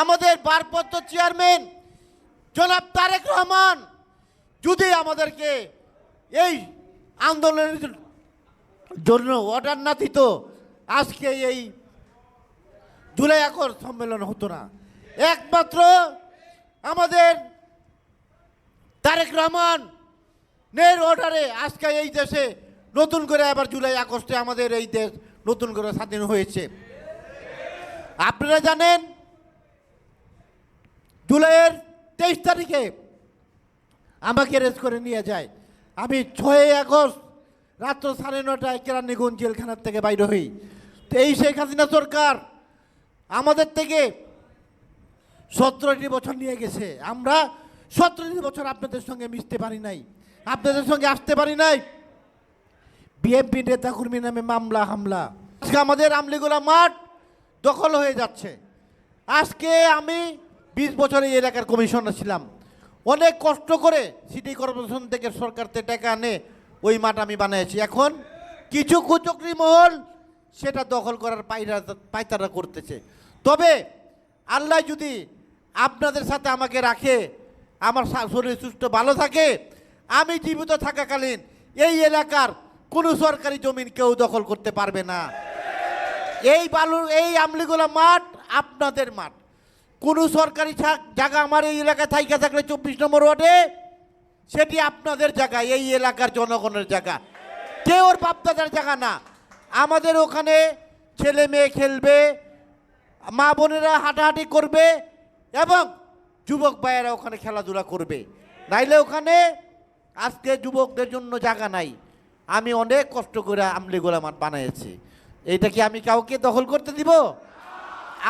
আমাদের ভারপ্রাপ্ত চেয়ারম্যান জনাব তারেক রহমান, যদি আমাদেরকে এই আন্দোলনের জন্য অর্ডার না দিত, আজকে এই জুলাই আকর সম্মেলন হতো না। একমাত্র আমাদের তারেক রহমান নের অর্ডারে আজকে এই দেশে নতুন করে আবার জুলাই আগস্টে আমাদের এই দেশ নতুন করে স্বাধীন হয়েছে। আপনারা জানেন জুলাইয়ের তেইশ তারিখে আমাকে রেস্ট করে নিয়ে যায়। আমি ছয়ই আগস্ট রাত্র সাড়ে নটায় কেরানীগঞ্জ জেলখানার থেকে বাইরে হই। তো এই শেখ হাসিনা সরকার আমাদের থেকে সতেরোটি বছর নিয়ে গেছে। আমরা সতেরোটি বছর আপনাদের সঙ্গে মিশতে পারি নাই। আপনাদের সঙ্গে আসতে পারি নাই। বিএনপি নেতাকর্মী নামে মামলা, হামলা। আজকে আমাদের আমলিগোলা মাঠ দখল হয়ে যাচ্ছে। আজকে আমি বিশ বছর এই এলাকার কমিশনার ছিলাম। অনেক কষ্ট করে সিটি কর্পোরেশন থেকে সরকার থেকে টাকা আনে ওই মাঠ আমি বানিয়েছি। এখন কিছু কুচক্রি মহল সেটা দখল করার পায়রা পায়তারা করতেছে। তবে আল্লাহ যদি আপনাদের সাথে আমাকে রাখে, আমার শরীর সুস্থ, ভালো থাকে, আমি জীবিত থাকাকালীন এই এলাকার কোনো সরকারি জমিন কেউ দখল করতে পারবে না। এই বালুর এই আমলিগোলা মাঠ আপনাদের মাঠ। কোনো সরকারি জায়গা আমার এই এলাকায় থাইকা থাকলে চব্বিশ নম্বর ওয়ার্ডে? সেটি আপনাদের জায়গা, এই এলাকার জনগণের জায়গা। কেউ ওর বাপদাদার জায়গা না? আমাদের ওখানে ছেলে মেয়ে খেলবে, মা বোনেরা হাঁটাহাঁটি করবে এবং যুবক ভাইয়েরা ওখানে খেলাধুলা করবে। নাইলে ওখানে আজকে যুবকদের জন্য জায়গা নাই। আমি অনেক কষ্ট করে আমলিগোলা মাঠ বানিয়েছি এইটা কি আমি কাউকে দখল করতে দিব?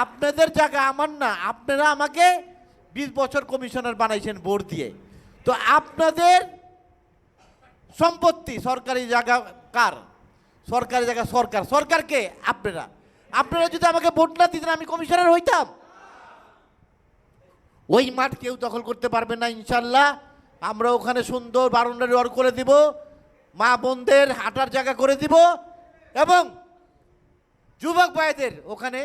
আপনাদের জায়গা আমার না, আপনারা আমাকে বিশ বছর কমিশনার বানাইছেন ভোট দিয়ে। তো আপনাদের সম্পত্তি সরকারি জায়গা কার? সরকারি জায়গা সরকার। সরকারকে আপনারা। আপনারা যদি আমাকে ভোট না দিতেন, আমি কমিশনার হইতাম। ওই মাঠ কেউ দখল করতে পারবে না, ইনশাল্লাহ। আমরা ওখানে সুন্দর বারান্দার ওয়ার করে দিব, মা বোনদের হাঁটার জায়গা করে দিব এবং যুবক ভাইদের ওখানে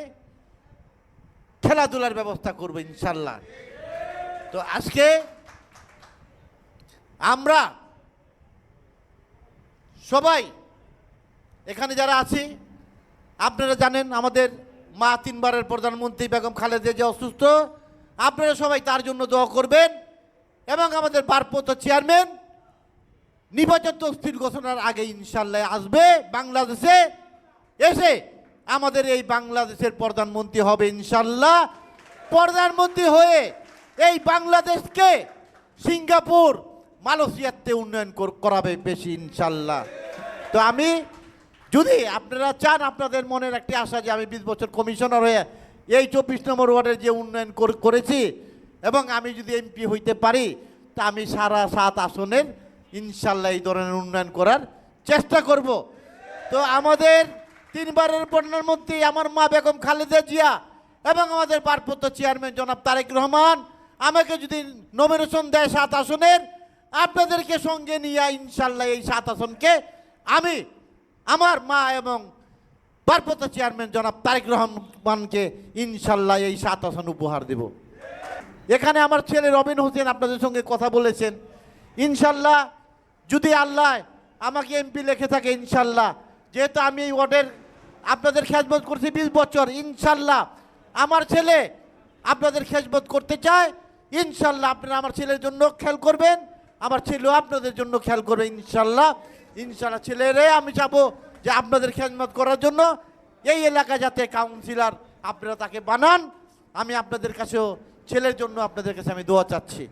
খেলাধুলার ব্যবস্থা করব ইনশাল্লাহ তো আজকে আমরা সবাই এখানে যারা আছি, আপনারা জানেন আমাদের মা তিনবারের প্রধানমন্ত্রী বেগম খালেদা যে অসুস্থ। আপনারা সবাই তার জন্য দোয়া করবেন এবং আমাদের ভারপ্রাপ্ত চেয়ারম্যান নির্বাচন তফসিল ঘোষণার আগে ইনশাল্লাহ আসবে বাংলাদেশে এসে আমাদের এই বাংলাদেশের প্রধানমন্ত্রী হবে ইনশাল্লাহ। প্রধানমন্ত্রী হয়ে এই বাংলাদেশকে সিঙ্গাপুর, মালয়েশিয়াতে উন্নয়ন কর- করাবে বেশি ইনশাল্লাহ। তো আমি, যদি আপনারা চান, আপনাদের মনের একটি আশা যে আমি বিশ বছর কমিশনার হয়ে এই চব্বিশ নম্বর ওয়ার্ডের যে উন্নয়ন করেছি এবং আমি যদি এমপি হইতে পারি, তা আমি সারা সাত আসনের ইনশাল্লাহ এই ধরনের উন্নয়ন করার চেষ্টা করব। তো আমাদের তিনবারের প্রধানমন্ত্রী আমার মা বেগম খালেদা জিয়া এবং আমাদের ভারপ্রাপ্ত চেয়ারম্যান জনাব তারেক রহমান, আমাকে যদি নমিনেশন দেয় সাত আসনের, আপনাদেরকে সঙ্গে নিয়ে ইনশাল্লাহ এই সাত আসনকে আমি আমার মা এবং ভারপ্রাপ্ত চেয়ারম্যান জনাব তারেক রহমানকে ইনশাল্লাহ এই সাত আসন উপহার দেব। এখানে আমার ছেলে রবিন হোসেন আপনাদের সঙ্গে কথা বলেছেন। ইনশাল্লাহ যদি আল্লাহ আমাকে এমপি লেখে থাকে ইনশাল্লাহ যেহেতু আমি এই ওয়ার্ডের আপনাদের খেজমত করছি বিশ বছর, ইনশাল্লাহ আমার ছেলে আপনাদের খেজমত করতে চায়, ইনশাল্লাহ আপনারা আমার ছেলের জন্য খেয়াল করবেন, আমার ছেলেও আপনাদের জন্য খেয়াল করবে, ইনশাল্লাহ ইনশাল্লাহ ছেলেরে আমি চাবো যে আপনাদের খেজমত করার জন্য এই এলাকা যাতে কাউন্সিলর আপনারা তাকে বানান, আমি আপনাদের কাছেও ছেলের জন্য আপনাদের কাছে আমি দোয়া চাচ্ছি।